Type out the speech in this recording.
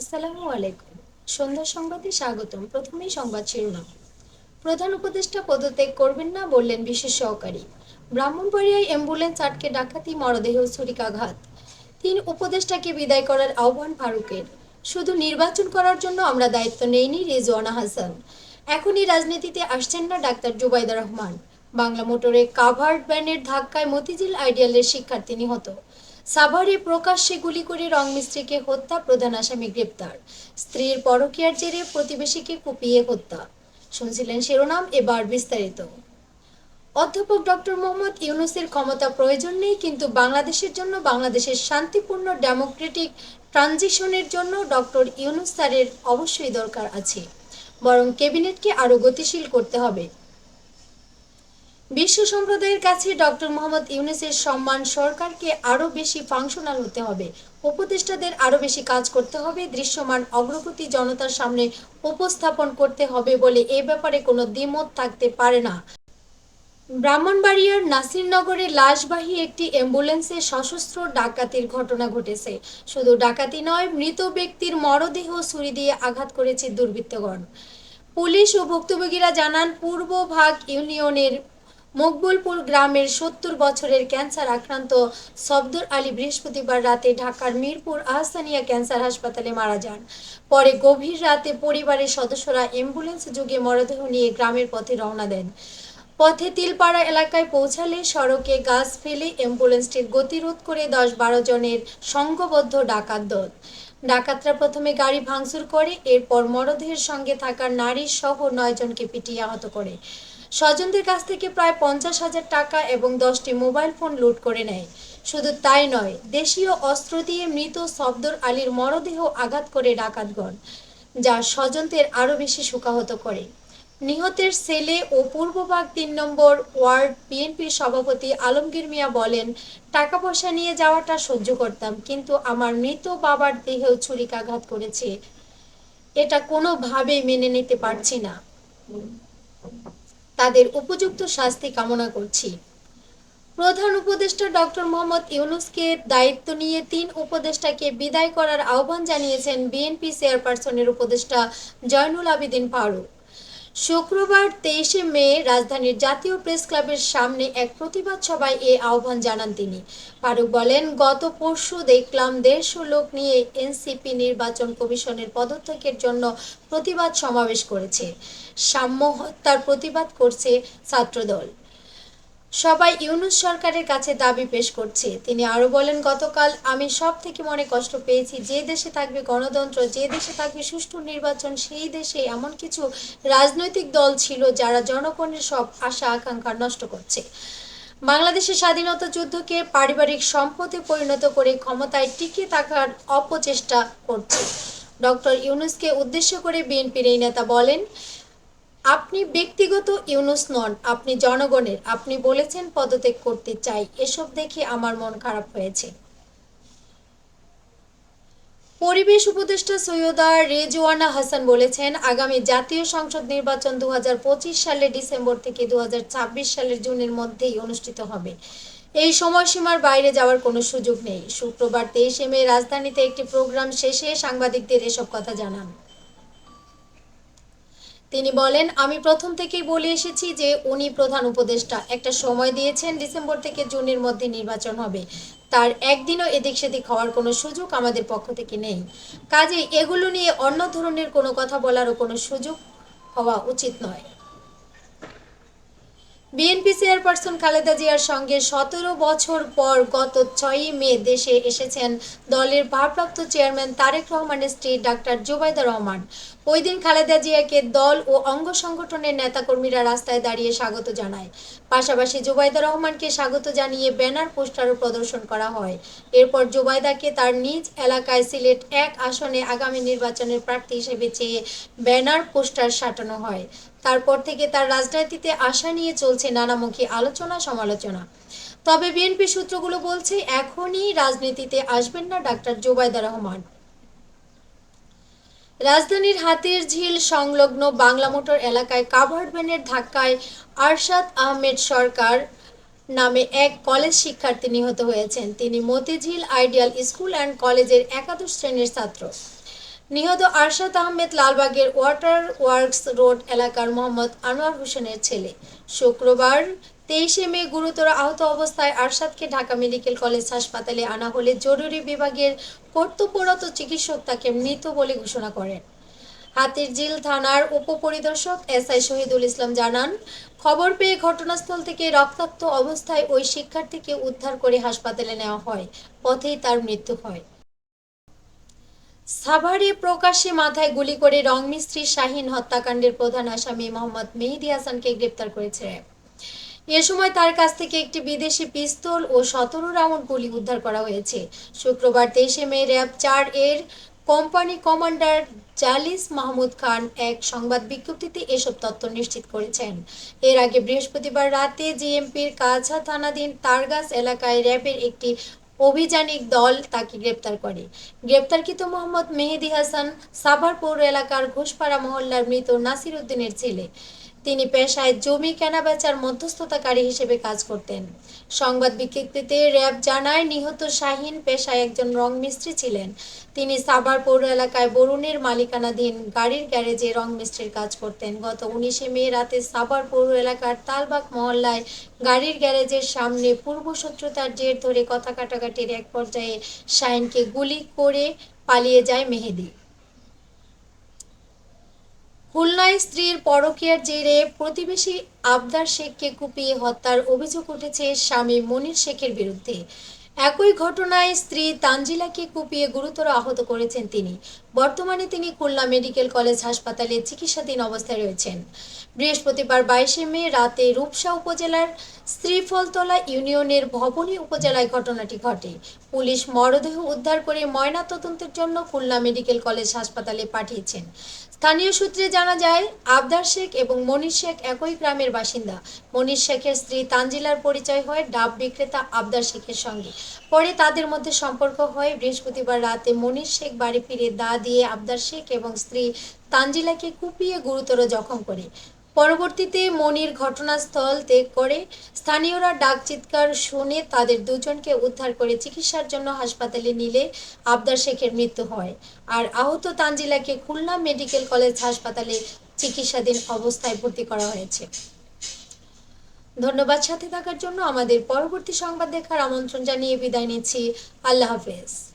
আসসালামু আলাইকুম। সন্ধ্যা সংবাদে স্বাগতম। প্রথমেই সংবাদ শিরোনাম। প্রধান উপদেষ্টা পদত্যাগ করবেন না বললেন বিশেষ সহকারী। ব্রাহ্মণবাড়িয়ায় অ্যাম্বুলেন্স আটকে ডাকাতি, মরদেহ, ছুরিকাঘাত। তিন উপদেষ্টাকে বিদায় করার আহ্বান ফারুকের। শুধু নির্বাচন করার জন্য আমরা দায়িত্ব নেইনি রেজওয়ানা হাসান। এখনই রাজনীতিতে আসছেন না ডাক্তার জুবাইদা রহমান। বাংলা মোটরে কাভার্ড ব্যানের ধাক্কায় মতিঝিল আইডিয়ালের শিক্ষার্থী নিহত। সাভারে প্রকাশ্যে গুলি করে রং মিস্ত্রিকে হত্যা প্রধান আসামি গ্রেপ্তার। স্ত্রীর পরকীয়ার জেরে প্রতিবেশীকে কুপিয়ে হত্যা। শুনছিলেন শিরোনাম, এবার বিস্তারিত। অধ্যাপক ডক্টর মোহাম্মদ ইউনুসের ক্ষমতা প্রয়োজন নেই, কিন্তু বাংলাদেশের জন্য, বাংলাদেশের শান্তিপূর্ণ ডেমোক্রেটিক ট্রানজিশনের জন্য ডক্টর ইউনুস স্যারের অবশ্যই দরকার আছে। বরং ক্যাবিনেটকে আরও গতিশীল করতে হবে। বিশ্ব সম্প্রদায়ের কাছে ডক্টর মোহাম্মদ ইউনুসের সম্মান সরকারকে আরও বেশি ফাংশনাল হতে হবে। উপদেষ্টাদের আরও বেশি কাজ করতে হবে, দৃশ্যমান অগ্রগতি জনতার সামনে উপস্থাপন করতে হবে বলে এ ব্যাপারে কোনো দ্বিমত থাকতে পারে না। ব্রাহ্মণবাড়িয়ার নাসিরনগরে লাশবাহী একটি অ্যাম্বুলেন্সে সশস্ত্র ডাকাতির ঘটনা ঘটেছে। শুধু ডাকাতি নয়, মৃত ব্যক্তির মরদেহ ছুরি দিয়ে আঘাত করেছে দুর্বৃত্তগণ। পুলিশ ও ভুক্তভোগীরা জানান পূর্বভাগ ইউনিয়নের মকবুলপুর গ্রামের সত্তর বছরের ক্যান্সার আক্রান্ত সফদর আলী বৃহস্পতিবার রাতে ঢাকার মিরপুর আহসানিয়া ক্যান্সার হাসপাতালে মারা যান। পরে গভীর রাতে পরিবারের সদস্যরা অ্যাম্বুলেন্স যুগে মরদেহ নিয়ে গ্রামের পথে রওনা দেন। পথে তিলপাড়া এলাকায় পৌঁছালে সড়কে গাছ ফেলে অ্যাম্বুলেন্সটির গতিরোধ করে দশ বারো জনের সংঘবদ্ধ ডাকাত দল। ডাকাতরা প্রথমে গাড়ি ভাঙচুর করে, এরপর মরদেহের সঙ্গে থাকা নারী সহ নয় জনকে পিটিয়ে আহত করে। স্বজনদের কাছ থেকে প্রায় পঞ্চাশ হাজার টাকা এবং দশটি মোবাইল ফোন লুট করে নেয়। শুধু তাই নয়, দেশীয় অস্ত্র দিয়ে মৃত সফদর আলীর মরদেহ আঘাত করে ডাকাতগণ, যা স্বজনদের আরও বেশি শোকাহত করে। নিহতের ছেলে ও পূর্বভাগ তিন নম্বর ওয়ার্ড বিএনপির সভাপতি আলমগীর মিয়া বলেন টাকা পয়সা নিয়ে যাওয়াটা সহ্য করতাম, কিন্তু আমার মৃত বাবার দেহেও ছুরিকাঘাত করেছে। এটা কোনোভাবেই মেনে নিতে পারছি না। তাদের উপযুক্ত শাস্তি কামনা করছি। প্রধান উপদেষ্টা ডক্টর মোহাম্মদ ইউনুসকে দায়িত্ব নিয়ে তিন উপদেষ্টাকে বিদায় করার আহ্বান জানিয়েছেন বিএনপি চেয়ারপারসনের উপদেষ্টা জয়নুল আবেদিন ফারুক। শুক্রবার তেইশে মে রাজধানীর জাতীয় প্রেস ক্লাবের সামনে এক প্রতিবাদ সভায় এ আহ্বান জানান তিনি। ফারুক বলেন, গত পরশু দেখলাম দেড়শো লোক নিয়ে এনসিপি নির্বাচন কমিশনের পদত্যাগের জন্য প্রতিবাদ সমাবেশ করেছে। সাম্য হত্যার প্রতিবাদ করছে ছাত্রদল। সবাই ইউনুস সরকারের কাছে দাবি পেশ করছে। তিনি আরও বলেন, গতকাল আমি সব থেকে মনে কষ্ট পেয়েছি, যে দেশে থাকবে গণতন্ত্র, যে দেশে থাকবে সুষ্ঠু নির্বাচন, সেই দেশে এমন কিছু রাজনৈতিক দল ছিল যারা জনগণের সব আশা, আকাঙ্ক্ষা নষ্ট করছে। বাংলাদেশের স্বাধীনতা যুদ্ধকে পারিবারিক সম্পদে পরিণত করে ক্ষমতায় টিকে থাকার অপচেষ্টা করছে। ডক্টর ইউনুসকে উদ্দেশ্য করে বিএনপির এই নেতা বলেন আপনি ব্যক্তিগত ইউনুস নন, আপনি জনগণের। আপনি বলেছেন পদত্যাগ করতে চাই, এসব দেখে আমার মন খারাপ হয়েছে। পরিবেশ উপদেষ্টা সৈয়দা রেজওয়ানা হাসান বলেছেন, আগামী জাতীয় সংসদ নির্বাচন দু হাজার পঁচিশ সালের ডিসেম্বর থেকে দু হাজার ছাব্বিশ সালের জুনের মধ্যেই অনুষ্ঠিত হবে। এই সময়সীমার বাইরে যাওয়ার কোনো সুযোগ নেই। শুক্রবার তেইশে মে রাজধানীতে একটি প্রোগ্রাম শেষে সাংবাদিকদের এসব কথা জানান। তিনি বলেন, আমি প্রথম থেকেই বলে এসেছি যে উনি প্রধান উপদেষ্টা। একটা সময় দিয়েছেন, ডিসেম্বর থেকে জুনের মধ্যে নির্বাচন হবে। তার একদিনও এদিক সেদিক হওয়ার কোনো সুযোগ আমাদের পক্ষ থেকে নেই। কাজেই এগুলো নিয়ে অন্য ধরনের কোনো কথা বলারও কোনো সুযোগ হওয়া উচিত নয়। বিএনপি চেয়ারপারসন খালেদা জিয়ার সঙ্গে সতেরো বছর পর গত ছয়ই মে দেশে এসেছেন দলের ভারপ্রাপ্ত চেয়ারম্যান তারেক রহমানের স্ত্রী ডাক্তার জুবাইদা রহমান। ওই দিন খালেদা জিয়াকে দল ও অঙ্গ সংগঠনের নেতাকর্মীরা রাস্তায় দাঁড়িয়ে স্বাগত জানায়। পাশাপাশি জুবাইদা রহমানকে স্বাগত জানিয়ে ব্যানার পোস্টারও প্রদর্শন করা হয়। এরপর জুবাইদাকে তার নিজ এলাকায় সিলেট এক আসনে আগামী নির্বাচনের প্রার্থী হিসেবে চেয়ে ব্যানার, পোস্টার সাটানো হয়। তারপর থেকে তার রাজনীতিতে আশা নিয়ে চলছে নানামুখী আলোচনা, সমালোচনা। তবে বিএনপি সূত্রগুলো বলছে, এখনই রাজনীতিতে আসবেন না ডাক্তার জোবায়দা রহমান। রাজধানীর হাতির ঝিল সংলগ্ন বাংলা মোটর এলাকায় কাভার্ড ভ্যানের ধাক্কায় আরশাদ আহমেদ সরকার নামে এক কলেজ শিক্ষার্থী নিহত হয়েছেন। তিনি মতিঝিল আইডিয়াল স্কুল অ্যান্ড কলেজের একাদশ শ্রেণির ছাত্র। নিহত আরশাদ আহমেদ লালবাগের ওয়াটার ওয়ার্কস রোড এলাকার মোহাম্মদ আনোয়ার হোসেনের ছেলে। শুক্রবার তেইশে মে গুরুতর আহত অবস্থায় আরশাদকে ঢাকা মেডিকেল কলেজ হাসপাতালে আনা হলে জরুরি বিভাগের কর্তব্যরত চিকিৎসক তাকে মৃত বলে ঘোষণা করেন। হাতিরঝিল থানার উপপরিদর্শক এস আই শহীদুল ইসলাম জানান, খবর পেয়ে ঘটনাস্থল থেকে রক্তাক্ত অবস্থায় ওই শিক্ষার্থীকে উদ্ধার করে হাসপাতালে নেওয়া হয়, পথেই তার মৃত্যু হয়। সাভারে প্রকাশ্যে মাথায় গুলি করে রং মিস্ত্রি শাহিন হত্যাকাণ্ডের প্রধান আসামি মোহাম্মদ মেহেদি হাসানকে গ্রেপ্তার করেছে। এ সময় তার কাছ থেকে একটি বিদেশি পিস্তল ও সতেরো রাউন্ড গুলি উদ্ধার করা হয়েছে। শুক্রবার তেইশে মে র্যাব চার এর কোম্পানি কমান্ডার জালিস মাহমুদ খান এক সংবাদ বিজ্ঞপ্তিতে এসব তথ্য নিশ্চিত করেছেন। এর আগে বৃহস্পতিবার রাতে জিএমপির কাছা থানাধীন তারগাছ এলাকায় র্যাবের একটি অভিযানিক দল তাকে গ্রেপ্তার করে। গ্রেপ্তারকৃত মোহাম্মদ মেহেদি হাসান সাভার পৌর এলাকার ঘোষপাড়া মহল্লার মৃত নাসির উদ্দিনের ছেলে। তিনি পেশায় জমি কেনাবেচার মধ্যস্থতাকারী হিসেবে কাজ করতেন। সংবাদ বিজ্ঞপ্তিতে র্যাব জানায়, নিহত শাহিন পেশায় একজন রং মিস্ত্রি ছিলেন। তিনি সাবার পৌর এলাকায় বরুণের মালিকানাধীন গাড়ির গ্যারেজে রং মিস্ত্রির কাজ করতেন। গত উনিশে মে রাতে সাবার পৌর এলাকার তালবাগ মহল্লায় গাড়ির গ্যারেজের সামনে পূর্ব শত্রুতার জের ধরে কথা কাটাকাটির এক পর্যায়ে শাহিনকে গুলি করে পালিয়ে যায় মেহেদি। খুলনায় স্ত্রীর পরকীয়ার জেরে প্রতিবেশী আবদার শেখকে কুপিয়ে হত্যার অভিযোগ উঠেছে স্বামী মনির শেখের বিরুদ্ধে। একই ঘটনায় স্ত্রী তানজিলাকে কুপিয়ে গুরুতর আহত করেছেন তিনি। বর্তমানে তিনি খুলনা মেডিকেল কলেজ হাসপাতালে চিকিৎসাধীন অবস্থায় রয়েছেন। বৃহস্পতিবার বাইশে মে রাতে রূপসা উপজেলার শ্রীফলতলা ইউনিয়নের ভবনী উপজেলায় ঘটনাটি ঘটে। পুলিশ মরদেহ উদ্ধার করে ময়না তদন্তের জন্য খুলনা মেডিকেল কলেজ হাসপাতালে পাঠিয়েছেন। স্থানীয় সূত্রে জানা যায়, আবদার শেখ এবং মনির শেখ একই গ্রামের বাসিন্দা। মনির শেখের স্ত্রী তানজিলার পরিচয় হয় ডাব বিক্রেতা আবদার শেখের সঙ্গে। পরে তাদের মধ্যে সম্পর্ক হয়। বৃহস্পতিবার রাতে মনির শেখ বাড়ি ফিরে দা দিয়ে আবদার শেখ এবং স্ত্রী তানজিলাকে কুপিয়ে গুরুতর জখম করে। পরবর্তীতে মনির ঘটনাস্থল ত্যাগ করে। স্থানীয়রা ডাক চিৎকার শুনে তাদের দুজনকে উদ্ধার করে চিকিৎসার জন্য হাসপাতালে নিলে আবদার শেখের মৃত্যু হয়। আর আহত তানজিলাকে খুলনা মেডিকেল কলেজ হাসপাতালে চিকিৎসাধীন অবস্থায় ভর্তি করা হয়েছে। ধন্যবাদ সাথে থাকার জন্য আমাদের পরবর্তী সংবাদ দেখার আমন্ত্রণ জানিয়ে বিদায় নিচ্ছি। আল্লাহ হাফেজ।